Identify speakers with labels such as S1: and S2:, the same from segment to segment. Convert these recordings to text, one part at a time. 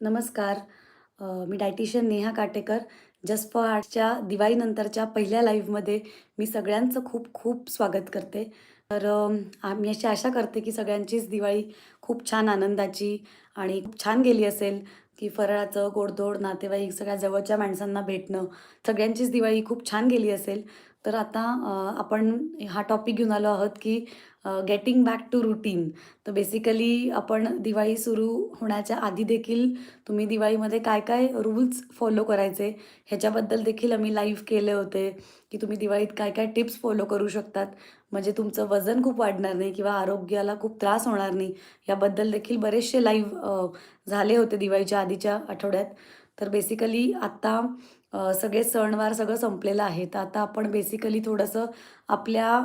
S1: नमस्कार. मी dietitian Neha Katekar. Just for आर्टच्या दिवाळीनंतरच्या पहिल्या लाईव्हमध्ये मी सगळ्यांचं खूप खूप स्वागत करते. तर आम्ही मी अशी आशा करते की सगळ्यांचीच दिवाळी खूप छान आनंदाची आणि खूप छान गेली असेल की फराळाचं गोडधोड नातेवाईक सगळ्या जवळच्या माणसांना भेटणं सगळ्यांचीच दिवाळी खूप छान गेली असेल. तर आता आपण हा टॉपिक घेऊन आलो आहोत की गेटिंग बॅक टू रुटीन तर बेसिकली आपण दिवाळी सुरू होण्याच्या आधी देखील तुम्ही दिवाळीमध्ये काय काय रूल्स फॉलो करायचे? ह्याच्याबद्दल देखील आम्ही लाईव्ह केले होते की तुम्ही दिवाळीत काय काय टिप्स फॉलो करू शकतात. म्हणजे तुमचं वजन खूप वाढणार नाही किंवा आरोग्याला खूप त्रास होणार नाही. याबद्दल देखील बरेचसे लाईव्ह झाले होते दिवाळीच्या आधीच्या आठवड्यात. तर बेसिकली आत्ता सगळे सणवार सगळं संपलेलं आहे. तर आता आपण बेसिकली थोडंसं आपल्या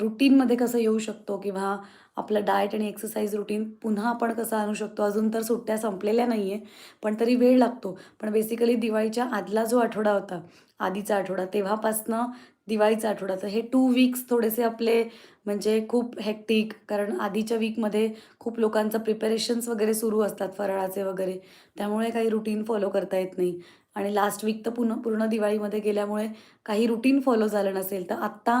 S1: रुटीनमध्ये कसं येऊ शकतो किंवा आपलं डाएट आणि एक्सरसाइज रुटीन पुन्हा आपण कसं आणू शकतो? अजून तर सुट्ट्या संपलेल्या नाही आहे पण तरी वेळ लागतो. पण बेसिकली दिवाळीच्या आदला जो आठवडा होता आधीचा आठवडा तेव्हापासनं दिवाळीचा आठवडा. तर हे टू वीक्स थोडेसे आपले म्हणजे खूप हेक्टिक कारण आधीच्या वीकमध्ये खूप लोकांचं प्रिपरेशन्स वगैरे सुरू असतात फराळाचे वगैरे. त्यामुळे काही रुटीन फॉलो करता येत नाही. आणि लास्ट वीक तर पुन पूर्ण दिवाळीमध्ये गेल्यामुळे काही रुटीन फॉलो झालं नसेल. तर आत्ता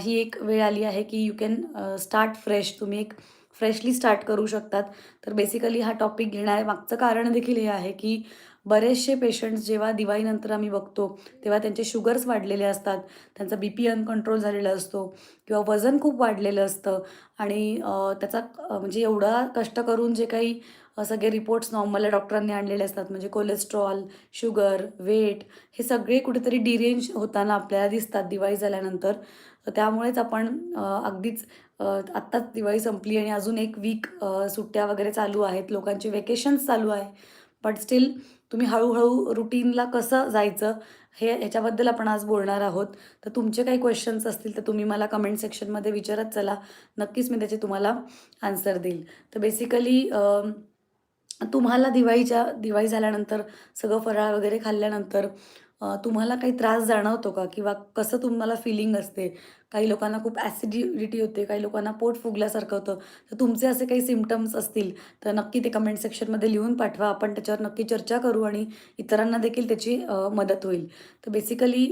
S1: ही एक वेळ आली आहे की यू कॅन स्टार्ट फ्रेश तुम्ही एक फ्रेशली स्टार्ट करू शकतात. तर बेसिकली हा टॉपिक घेण्यामागचं कारण देखील हे आहे की बरेचसे पेशंट्स जेव्हा दिवाळीनंतर आम्ही बघतो तेव्हा त्यांचे शुगर्स वाढलेले असतात. त्यांचा बी पी अनकंट्रोल झालेला असतो किंवा वजन खूप वाढलेलं असतं. आणि त्याचा म्हणजे एवढा कष्ट करून जे काही सगळे रिपोर्ट्स नॉर्मल डॉक्टरांनी आणलेले असतात. म्हणजे कोलेस्ट्रॉल शुगर वेट हे सगळे कुठेतरी डिरेंज होताना आपल्याला दिसतात दिवाळी झाल्यानंतर तर त्यामुळेच आपण अगदीच आत्ताच दिवाळी संपली आणि अजून एक वीक सुट्ट्या वगैरे चालू आहेत. लोकांचे वेकेशन्स चालू आहे. बट स्टील तुम्ही हळूहळू रुटीनला कसं जायचं हे ह्याच्याबद्दल आपण आज बोलणार आहोत. तर तुमचे काही क्वेश्चन्स असतील तर तुम्ही मला कमेंट सेक्शनमध्ये विचारत चला. नक्कीच मी त्याचे तुम्हाला आन्सर देईल. तर बेसिकली तुम्हाला दिवाळीच्या दिवाळी झाल्यानंतर सगळं फराळ वगैरे खाल्ल्यानंतर तुम्हाला काही त्रास जाणवतो का? किंवा कसं तुम्हाला फिलिंग असते? काही लोकांना खूप ॲसिडिटी होते काही लोकांना पोट फुगल्यासारखं होतं. तर तुमचे असे काही सिमटम्स असतील तर नक्की ते कमेंट सेक्शनमध्ये लिहून पाठवा. आपण त्याच्यावर नक्की चर्चा करू आणि इतरांना देखील त्याची मदत होईल. तर बेसिकली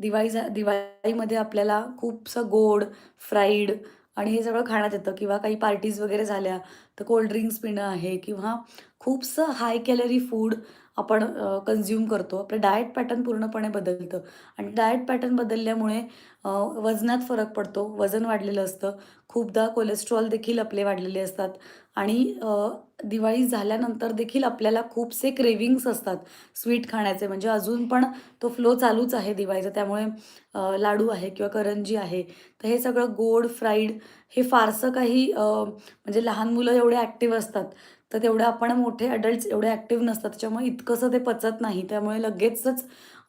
S1: दिवाळी झा दिवाळीमध्ये आपल्याला खूपसं गोड फ्राईड आणि हे सगळं खाण्यात येतं. किंवा काही पार्टीज वगैरे झाल्या तर कोल्ड्रिंक्स पिणं आहे किंवा खूपसं हाय कॅलरी फूड आपण कन्झ्युम करतो. आपलं डाएट पॅटर्न पूर्णपणे बदलतं. आणि डाएट पॅटर्न बदलल्यामुळे वजनात फरक पडतो. वजन वाढलेलं असतं. खूपदा कोलेस्ट्रॉल देखील आपले वाढलेले असतात. आणि दिवाळी झाल्यानंतर देखील आपल्याला खूपसे क्रेविंग्स असतात. स्वीट खाण्याचे. म्हणजे अजून पण तो फ्लो चालूच आहे दिवाळीचा. त्यामुळे लाडू आहे किंवा करंजी आहे. तर हे सगळं गोड फ्राईड हे फारसं काही म्हणजे लहान मुलं एवढे ॲक्टिव्ह असतात. तर तेवढं आपण मोठे अडल्ट्स एवढे ॲक्टिव्ह नसतात. त्याच्यामुळे इतकंसं ते पचत नाही. त्यामुळे लगेचच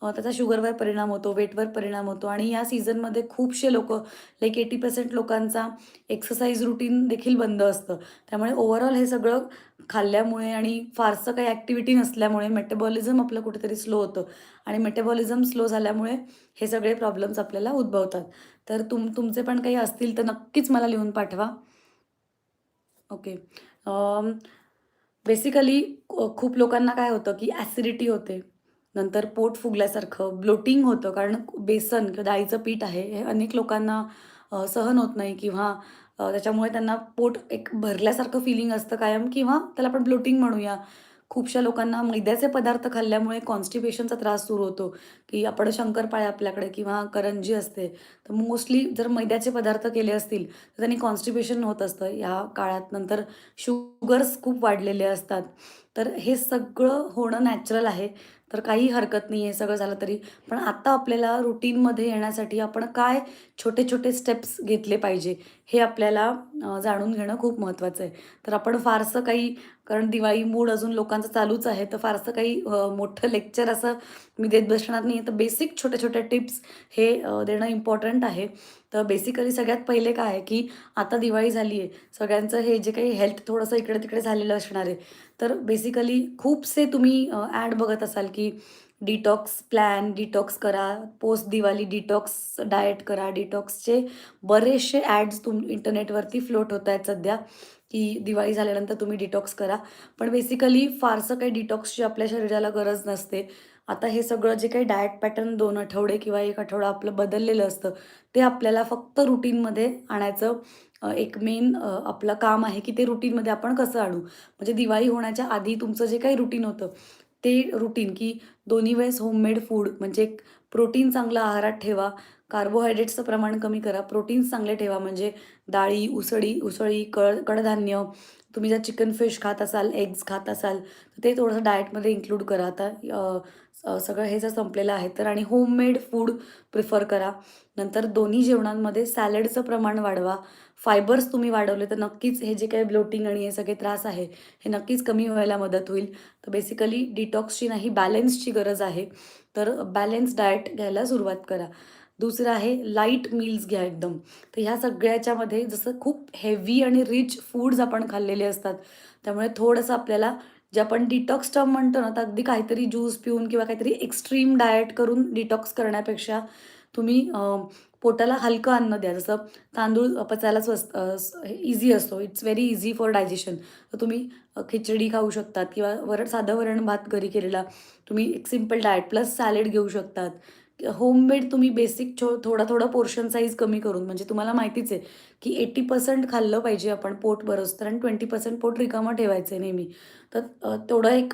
S1: त्याचा शुगरवर परिणाम होतो वेटवर परिणाम होतो. आणि या सीझनमध्ये खूपसे लोक लाईक एटी पर्सेंट लोकांचा एक्सरसाइज रुटीन देखील बंद असतं. त्यामुळे ओव्हरऑल हे सगळं खाल्ल्यामुळे आणि फारसं काही ॲक्टिव्हिटी नसल्यामुळे मेटाबॉलिझम आपलं कुठेतरी स्लो होतं. आणि मेटाबॉलिझम स्लो झाल्यामुळे हे सगळे प्रॉब्लेम्स आपल्याला उद्भवतात. तर तुम तुमचे पण काही असतील तर नक्कीच मला लिहून पाठवा. ओके बेसिकली खूप लोकांना काय होतं की ॲसिडिटी होते. नंतर पोट फुगल्यासारखं ब्लोटिंग होतं कारण बेसन किंवा डाळीचं पीठ आहे हे अनेक लोकांना सहन होत नाही किंवा त्याच्यामुळे त्यांना पोट एक भरल्यासारखं फिलिंग असतं कायम किंवा त्याला आपण ब्लोटिंग म्हणूया. खूपशा लोकांना मैद्याचे पदार्थ खाल्ल्यामुळे कॉन्स्टिपेशनचा त्रास सुरू होतो. की आपण शंकरपाळे आपल्याकडे किंवा करंजी असते तर मोस्टली जर मैद्याचे पदार्थ केले असतील तर त्यांनी कॉन्स्टिपेशन होत असतं. या काळात नंतर शुगर्स खूप वाढलेले असतात. तर हे सगळं होणं नॅचरल आहे. तर काही हरकत नाही आहे सगळं झालं तरी. पण आता आपल्याला रुटीनमध्ये येण्यासाठी आपण काय छोटे छोटे स्टेप्स घेतले पाहिजे हे आपल्याला जाणून घेणं खूप महत्त्वाचं आहे. तर आपण फारसं काही कारण दिवाळी मूड अजून लोकांचं चालूच आहे तर फारसं काही मोठं लेक्चर असं मी देत बसणार नाही आहे तर बेसिक छोट्या छोट्या टिप्स हे देणं इम्पॉर्टंट आहे. तर बेसिकली सगळ्यात पहिले काय आहे की आता दिवाळी झाली आहे. सगळ्यांचं हे जे काही हेल्थ थोडंसं इकडे तिकडे झालेलं असणार आहे. तर बेसिकली खूपसे तुम्ही ॲड बघत असाल की डिटॉक्स प्लॅन डिटॉक्स करा पोस्ट दिवाळी डिटॉक्स डाएट करा डिटॉक्सचे बरेचसे ॲड्स तुम इंटरनेटवरती फ्लोट होत आहेत सध्या की दिवाळी झाल्यानंतर तुम्ही डिटॉक्स करा. पण बेसिकली फारसं काही डिटॉक्सची आपल्या शरीराला गरज नसते. आता हे सगळं जे काही डाएट पॅटर्न दोन आठवडे किंवा एक आठवडा आपलं बदललेलं असतं ते आपल्याला फक्त रुटीनमध्ये आणायचं एक मेन आपलं काम आहे की ते रुटीनमध्ये आपण कसं आणू? म्हणजे दिवाळी होण्याच्या आधी तुमचं जे काही रुटीन होतं ते रुटीन की दोन्ही वेळेस होममेड फूड म्हणजे प्रोटीन चांगलं आहारात ठेवा कार्बोहायड्रेट्सचं प्रमाण कमी करा प्रोटीन्स चांगले ठेवा म्हणजे डाळी उसळी उसळी कळ कडधान्य तुम्ही जर चिकन फिश खात असाल एग्ज खात असाल तर ते थोडंसं डाएटमध्ये इन्क्लूड करा. आता सगळं हे जर संपलेलं आहे तर आणि होममेड फूड प्रिफर करा. नंतर दोन्ही जेवणांमध्ये सॅलडचं प्रमाण वाढवा. फायबर्स तुम्ही वाढवले तर नक्कीच हे जे काही ब्लोटिंग आणि हे सगळे त्रास आहे हे नक्कीच कमी व्हायला मदत होईल. तर बेसिकली डिटॉक्सची नाही बॅलन्सची गरज आहे. तर बॅलन्स डाएट घ्यायला सुरुवात करा. दुसरं आहे लाइट मील्स घ्या एकदम. तर ह्या सगळ्याच्यामध्ये जसं खूप हेवी आणि रिच फूड्स आपण खाल्लेले असतात त्यामुळे थोडंसं आपल्याला जे आपण डिटॉक्स टर्म म्हणतो ना तर अगदी काहीतरी ज्यूस पिऊन किंवा काहीतरी एक्स्ट्रीम डाएट करून डिटॉक्स करण्यापेक्षा तुम्ही पोटाला हलकं अन्न द्या. जसं तांदूळ पचायला स्वस्त इझी असतो. It's very easy for digestion तर तुम्ही खिचडी खाऊ शकतात किंवा वरण साधं वरण भात घरी केलेला तुम्ही एक सिंपल डाएट प्लस सॅलेड घेऊ शकतात. होममेड तुम्ही बेसिक छो थोडा थोडा पोर्शन साईज कमी करून म्हणजे तुम्हाला माहितीच आहे की एटी पर्सेंट खाल्लं पाहिजे आपण पोट बरंच तर आणि ट्वेंटी पर्सेंट पोट रिकामं ठेवायचं आहे नेहमी. तर तेवढं एक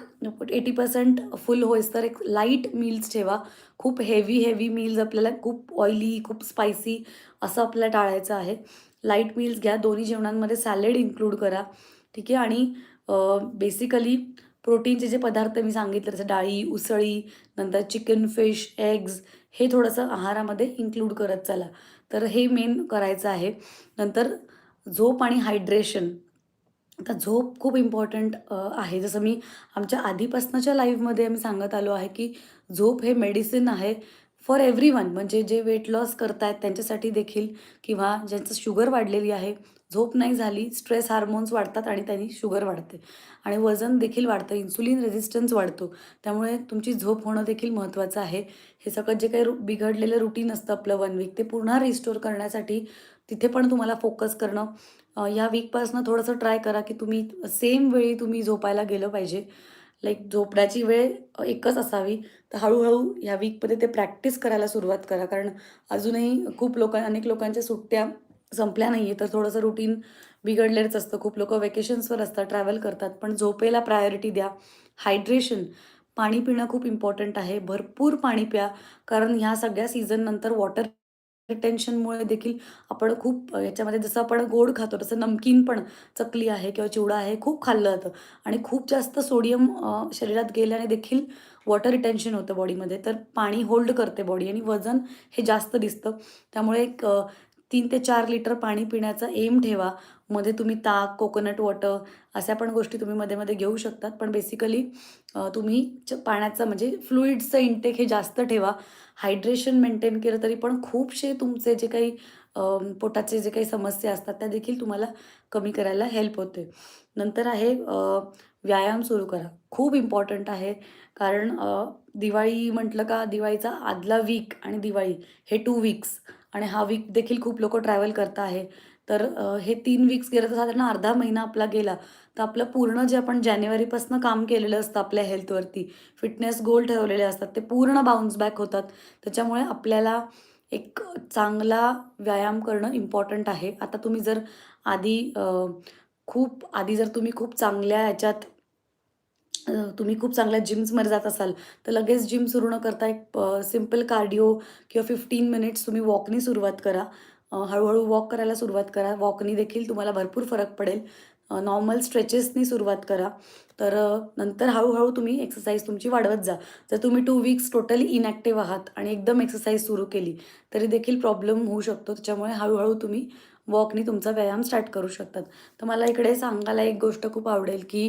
S1: एटी पर्सेंट फुल होईस तर एक लाइट मील्स ठेवा. खूप हेवी हेवी मील्स आपल्याला खूप ऑइली खूप स्पायसी असं आपल्याला टाळायचं आहे. लाइट मील्स घ्या. दोन्ही जेवणांमध्ये सॅलेड इन्क्लूड करा. ठीक आहे? आणि बेसिकली प्रोटीनचे जे पदार्थ मी सांगितले जसं डाळी उसळी नंतर चिकन फिश एग्ज हे थोडंसं आहारामध्ये इन्क्लूड करत चला. तर हे मेन करायचं आहे. नंतर झोप आणि हायड्रेशन आता झोप खूप इम्पॉर्टंट आहे. जसं मी आमच्या आधीपासनच्या लाईफमध्ये आम्ही सांगत आलो आहे की झोप हे मेडिसिन आहे. फॉर एव्हरी वन म्हणजे जे वेट लॉस करतायत त्यांच्यासाठी देखील किंवा ज्यांचं शुगर वाढलेली आहे झोप नाही झाली स्ट्रेस हार्मोन्स वाढतात आणि त्यांनी शुगर वाढते. आणि वजन देखील वाढतं इन्सुलिन रेझिस्टन्स वाढतो. त्यामुळे तुमची झोप होणं देखील महत्त्वाचं आहे. हे सगळं जे काही रु बिघडलेलं रुटीन असतं आपलं वन वीक ते पुन्हा रिस्टोर करण्यासाठी तिथे पण तुम्हाला फोकस करणं. या ह्या वीकपासनं थोडंसं ट्राय करा की तुम्ही सेम वेळी तुम्ही झोपायला गेलं पाहिजे. लाईक झोपण्याची वेळ एकच असावी. तर हळूहळू ह्या वीकमध्ये ते प्रॅक्टिस करायला सुरुवात करा. कारण अजूनही खूप लोक अनेक लोकांच्या सुट्ट्या संपल्या नाही आहे तर थोडंसं रुटीन बिघडलेलंच असतं. खूप लोक वेकेशन्सवर असतात ट्रॅव्हल करतात. पण झोपेला प्रायोरिटी द्या. हायड्रेशन पाणी पिणं खूप इम्पॉर्टंट आहे. भरपूर पाणी प्या. कारण ह्या सगळ्या सीझननंतर वॉटर रिटेन्शनमुळे देखील आपण खूप याच्यामध्ये जसं आपण गोड खातो तसं नमकीन पण चकली आहे किंवा चिवडा आहे खूप खाल्लं जातं. आणि खूप जास्त सोडियम शरीरात गेल्याने देखील वॉटर रिटेन्शन होतं बॉडीमध्ये तर पाणी होल्ड करते बॉडी आणि वजन हे जास्त दिसतं. त्यामुळे एक तीन ते चार लिटर पाणी पिण्याचा एम ठेवा. मध्ये तुम्ही ताक कोकोनट वॉटर अशा पण गोष्टी तुम्ही मध्ये मध्ये घेऊ शकतात. पण बेसिकली तुम्ही च- पाण्याचं म्हणजे फ्लुईडचं इंटेक हे जास्त ठेवा. हायड्रेशन मेंटेन केलं तरी पण खूपसे तुमचे जे काही पोटाचे जे काही समस्या असतात त्या देखील तुम्हाला कमी करायला हेल्प होते. नंतर आहे व्यायाम सुरू करा. खूप इम्पॉर्टंट आहे. कारण दिवाळी म्हटलं का दिवाळीचा आदला वीक आणि दिवाळी हे टू वीक्स आणि हा वीक देखील खूप लोक ट्रॅव्हल करत आहे तर हे तीन वीक्स गेलं तर साधारण अर्धा महिना आपला गेला. तर आपलं पूर्ण जे आपण जानेवारीपासून काम केलेलं असतं आपल्या हेल्थवरती फिटनेस गोल ठेवलेले असतात ते पूर्ण बाउन्स बॅक होतात. त्याच्यामुळे आपल्याला एक चांगला व्यायाम करणं इम्पॉर्टंट आहे. आता तुम्ही जर आधी खूप आधी जर तुम्ही खूप चांगल्या याच्यात तुम्ही खूप चांगल्या जिम्समध्ये जात असाल तर लगेच जिम सुरू न करता एक सिंपल कार्डिओ किंवा फिफ्टीन मिनिट्स तुम्ही वॉकनी सुरुवात करा. हळूहळू वॉक करायला सुरुवात करा. वॉकनी देखील तुम्हाला भरपूर फरक पडेल. नॉर्मल स्ट्रेचेसनी सुरुवात करा. तर नंतर हळूहळू तुम्ही एक्सरसाइज तुमची वाढवत जा. जर तुम्ही टू वीक्स टोटली इनॅक्टिव्ह आहात आणि एकदम एक्सरसाइज सुरू केली तरी देखील प्रॉब्लेम होऊ शकतो. त्याच्यामुळे हळूहळू तुम्ही वॉकनी तुमचा व्यायाम स्टार्ट करू शकतात. तर मला इकडे सांगायला एक गोष्ट खूप आवडेल की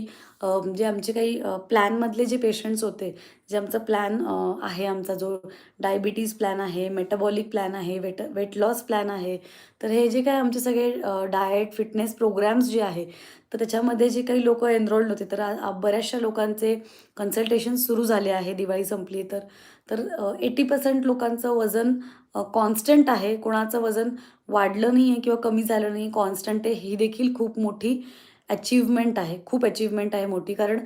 S1: जे आमचे काही प्लॅनमधले जे पेशंट्स होते जे आमचा प्लॅन आहे आमचा जो डायबिटीज प्लॅन आहे मेटाबॉलिक प्लॅन आहे वेट वेट लॉस प्लॅन आहे तर हे जे काय आमचे सगळे डाएट फिटनेस प्रोग्राम्स जे आहे तर त्याच्यामध्ये जे काही लोक एनरोल्ड होते तर बऱ्याचशा लोकांचे कन्सल्टेशन सुरू झाले आहे दिवाळी संपली तर. तर एटी पर्सेंट लोकांचं वजन कॉन्स्टंट आहे. कोणाचं वजन वाढलं नाही आहे किंवा कमी झालं नाही कॉन्स्टंट आहे ही देखील खूप मोठी अचीवमेंट आहे. खूप अचीवमेंट आहे मोठी. कारण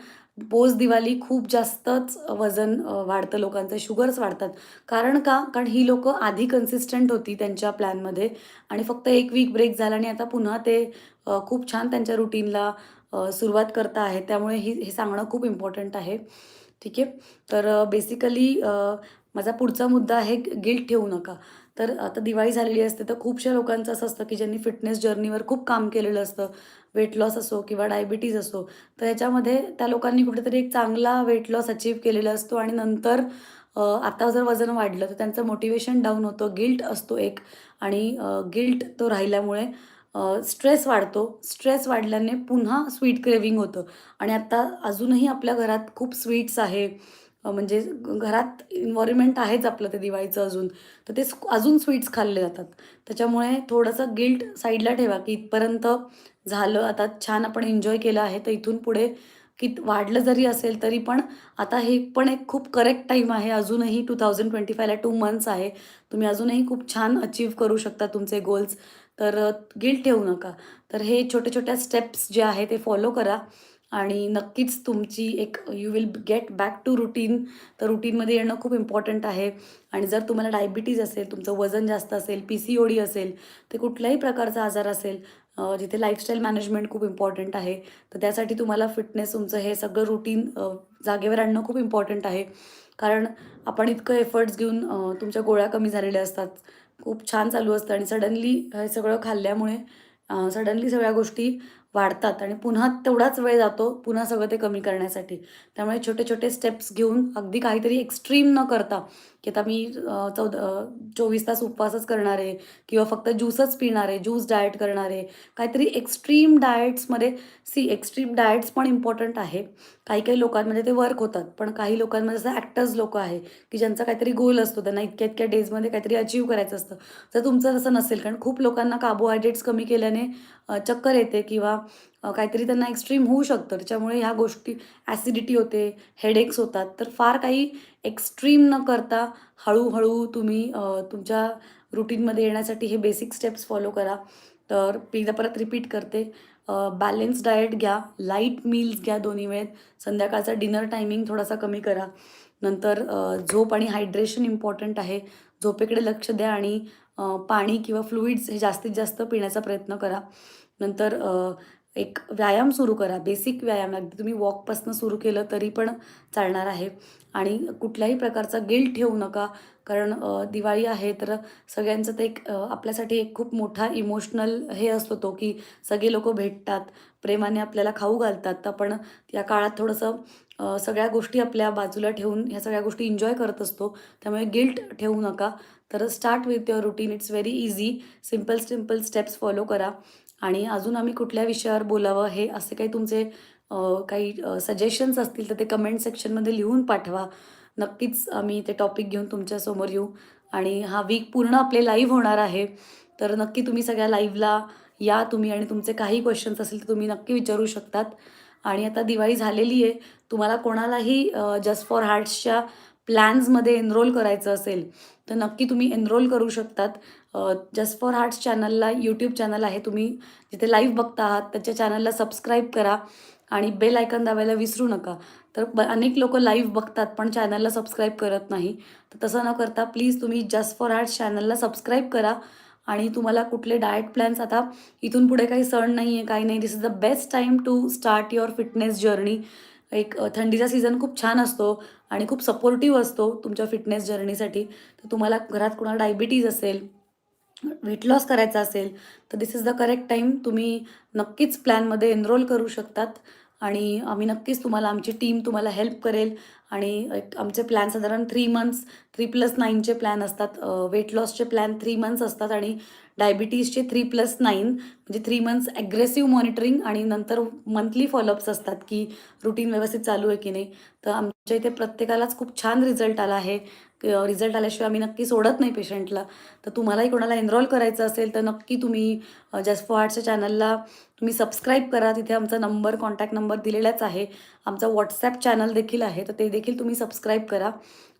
S1: पोज दिवाळी खूप जास्तच वजन वाढतं. लोकांचं शुगर्स वाढतात. कारण का? कारण ही लोकं आधी कन्सिस्टंट होती त्यांच्या प्लॅनमध्ये आणि फक्त एक वीक ब्रेक झाला आणि आता पुन्हा ते खूप छान त्यांच्या रुटीनला सुरुवात करता आहेत. त्यामुळे ही हे सांगणं खूप इम्पॉर्टंट आहे. ठीक आहे? तर बेसिकली माझा पुढचा मुद्दा आहे गिल्ट ठेवू नका. तर आता दिवाळी झालेली असते तर खूपशा लोकांचं असं असतं की ज्यांनी फिटनेस जर्नीवर खूप काम केलेलं असतं. वेट लॉस असो किंवा डायबिटीज असो तर याच्यामध्ये त्या लोकांनी कुठेतरी एक चांगला वेट लॉस अचीव केलेला असतो आणि नंतर आता जर वजन वाढलं तर त्यांचं मोटिवेशन डाऊन होतं गिल्ट असतो एक. आणि गिल्ट तो राहिल्यामुळे स्ट्रेस वाढतो. स्ट्रेस वाढल्याने पुन्हा स्वीट क्रेविंग होतं. आणि आत्ता अजूनही आपल्या घरात खूप स्वीट्स आहे. म्हणजे घरात इन्व्हायरमेंट आहेच आपलं ते दिवाळीचं अजून. तर ते अजून स्वीट्स खाल्ले जातात. त्याच्यामुळे थोडंसं गिल्ट साईडला ठेवा की इथपर्यंत झालं. आता छान आपण एन्जॉय केलं आहे तर इथून पुढे की वाढलं जरी असेल तरी पण आता हे पण एक खूप करेक्ट टाईम आहे. अजूनही टू थाउजंड ट्वेंटी फायला टू मंथ्स आहे. तुम्ही अजूनही खूप छान अचीव करू शकता तुमचे गोल्स तर गिल्ट ठेवू नका. तर हे छोट्या छोट्या स्टेप्स जे आहे ते फॉलो करा. आणि नक्कीच तुमची एक you will get back to routine तर रुटीनमध्ये येणं खूप इम्पॉर्टंट आहे. आणि जर तुम्हाला डायबिटीज असेल तुमचं वजन जास्त असेल पी सी ओ डी असेल ते कुठल्याही प्रकारचा आजार असेल जिथे लाईफस्टाईल मॅनेजमेंट खूप इम्पॉर्टंट आहे तर त्यासाठी तुम्हाला फिटनेस तुमचं हे सगळं रुटीन जागेवर आणणं खूप इम्पॉर्टंट आहे. कारण आपण इतकं एफर्ट्स घेऊन तुमच्या गोळ्या कमी झालेल्या असतात. खूप छान चालू असतं आणि सडनली हे सगळं खाल्ल्यामुळे सडनली सगळ्या गोष्टी वाढतात आणि पुन्हा तेवढाच वेळ जातो पुन्हा सगळं ते कमी करण्यासाठी. त्यामुळे छोटे छोटे स्टेप्स घेऊन अगदी काहीतरी एक्स्ट्रीम न करता की आता मी चौदा चोवीस तास उपवासच करणार आहे किंवा फक्त ज्यूसच पिणार आहे ज्यूस डाएट करणार आहे काहीतरी एक्स्ट्रीम डाएट्समध्ये सी एक्स्ट्रीम डाएट्स पण इम्पॉर्टंट आहे. काही काही लोकांमध्ये ते वर्क होतात पण काही लोकांमध्ये जसं ॲक्टर्स लोक आहे की ज्यांचा काहीतरी गोल असतो त्यांना इतक्या इतक्या डेजमध्ये काहीतरी अचीव करायचं असतं. तर तुमचं तसं नसेल कारण खूप लोकांना कार्बोहायड्रेट्स कमी केल्याने चक्कर येते किंवा काहीतरी त्यांना एक्स्ट्रीम होऊ शकतं. त्याच्यामुळे ह्या गोष्टी ॲसिडिटी होते हेडेक्स होतात. तर फार काही एक्स्ट्रीम न करता हळूहळू तुम्ही तुमच्या रुटीनमध्ये येण्यासाठी हे बेसिक स्टेप्स फॉलो करा. तर एकदा परत रिपीट करते. बॅलेन्स डाएट घ्या. लाइट मील्स घ्या दोन्ही वेळेत. संध्याकाळचा डिनर टायमिंग थोडासा कमी करा. नंतर झोप आणि हायड्रेशन इम्पॉर्टंट आहे. झोपेकडे लक्ष द्या आणि पाणी किंवा फ्लुईड्स हे जास्तीत जास्त पिण्याचा प्रयत्न करा. नंतर एक व्यायाम सुरू करा बेसिक व्यायाम. अगदी तुम्ही वॉकपासनं सुरू केलं तरी पण चालणार आहे. आणि कुठल्याही प्रकारचा गिल्ट ठेवू नका. कारण दिवाळी आहे तर सगळ्यांचं ते एक आपल्यासाठी एक खूप मोठा इमोशनल हे असतो तो की सगळे लोक भेटतात प्रेमाने आपल्याला खाऊ घालतात. तर आपण या काळात थोडंसं सगळ्या गोष्टी आपल्या बाजूला ठेवून ह्या सगळ्या गोष्टी एन्जॉय करत असतो. त्यामुळे गिल्ट ठेवू नका. तर start with your routine it's very easy simple simple steps follow करा. आणि अजून आम्ही कुठल्या विषयावर बोलावं हे असे काही तुमचे काही सजेशन्स असतील तर ते कमेंट सेक्शनमध्ये लिहून पाठवा. नक्कीच आम्ही ते टॉपिक घेऊन तुमच्यासमोर येऊ. आणि हा वीक पूर्ण आपले लाईव्ह होणार आहे. तर नक्की तुम्ही सगळ्या लाईव्हला या तुम्ही आणि तुमचे काही क्वेश्चन्स असतील तर तुम्ही नक्की विचारू शकतात. आणि आता दिवाळी झालेली आहे. तुम्हाला कोणालाही जस्ट फॉर हार्ट्सच्या प्लॅन्समध्ये एनरोल करायचं असेल तर नक्की तुम्ही एनरोल करू शकतात. जस्ट फॉर हार्ट्स चॅनलला यूट्यूब चॅनल आहे तुम्ही जिथे लाईव्ह बघता आहात त्याच्या चॅनलला सबस्क्राईब करा आणि बेल आयकन दाबायला विसरू नका. तर ब अनेक लोक लाईव्ह बघतात पण चॅनलला सबस्क्राईब करत नाही. तर तसं न करता प्लीज तुम्ही जस्ट फॉर हार्ट्स चॅनलला सबस्क्राईब करा आणि तुम्हाला कुठले डाएट प्लॅन्स आता इथून पुढे काही सण नाही आहे काही नाही. This is the best time to start your fitness journey एक थंडीचा सीझन खूप छान असतो आणि खूप सपोर्टिव्ह असतो तुमच्या फिटनेस जर्नीसाठी तर तुम्हाला घरात कुणाला डायबिटीज असेल वेट लॉस करायचा असेल तर this is the correct time तुम्ही नक्कीच प्लॅनमध्ये एनरोल करू शकतात. आणि आम्ही नक्कीच तुम्हाला आमची टीम तुम्हाला हेल्प करेल. आणि एक आमचे प्लॅन साधारण थ्री मंथ्स थ्री प्लस नाईनचे प्लॅन असतात. वेट लॉसचे प्लॅन थ्री मंथ्स असतात आणि डायबिटीजचे थ्री प्लस नाईन म्हणजे थ्री मंथ्स ॲग्रेसिव्ह मॉनिटरिंग आणि नंतर मंथली फॉलोअप्स असतात की रुटीन व्यवस्थित चालू आहे की नाही. तर आमच्या इथे प्रत्येकालाच खूप छान रिझल्ट आला आहे. रिझल्ट आल्याशिवाय आम्ही नक्की सोडत नाही पेशंटला तर तुम्हालाही कोणाला एनरोल करायचं असेल तर नक्की तुम्ही जस्ट फॉर आर्टच्या चॅनलला तुम्ही सबस्क्राईब करा. तिथे आमचा नंबर कॉन्टॅक्ट नंबर दिलेलाच आहे. आमचा व्हॉट्सॲप चॅनल देखील आहे. तर ते देखील तुम्ही सबस्क्राईब करा.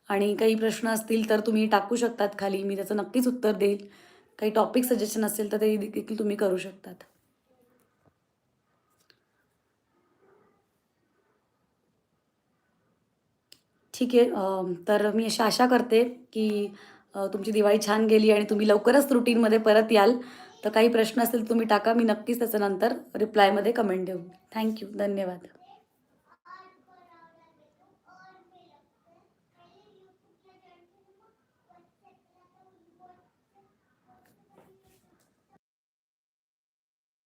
S1: आणि काही प्रश्न असतील तर तुम्ही टाकू शकतात खाली. मी त्याचं नक्कीच उत्तर देईल. काही टॉपिक सजेशन असेल तर ते देखील तुम्ही करू शकतात. ठीक आहे तर मी अशी आशा करते की तुमची दिवाळी छान गेली आणि तुम्ही लवकरच रुटीनमध्ये परत याल. तर काही प्रश्न असतील तुम्ही टाका मी नक्कीच त्याच्यानंतर रिप्लायमध्ये कमेंट देऊ थँक्यू धन्यवाद.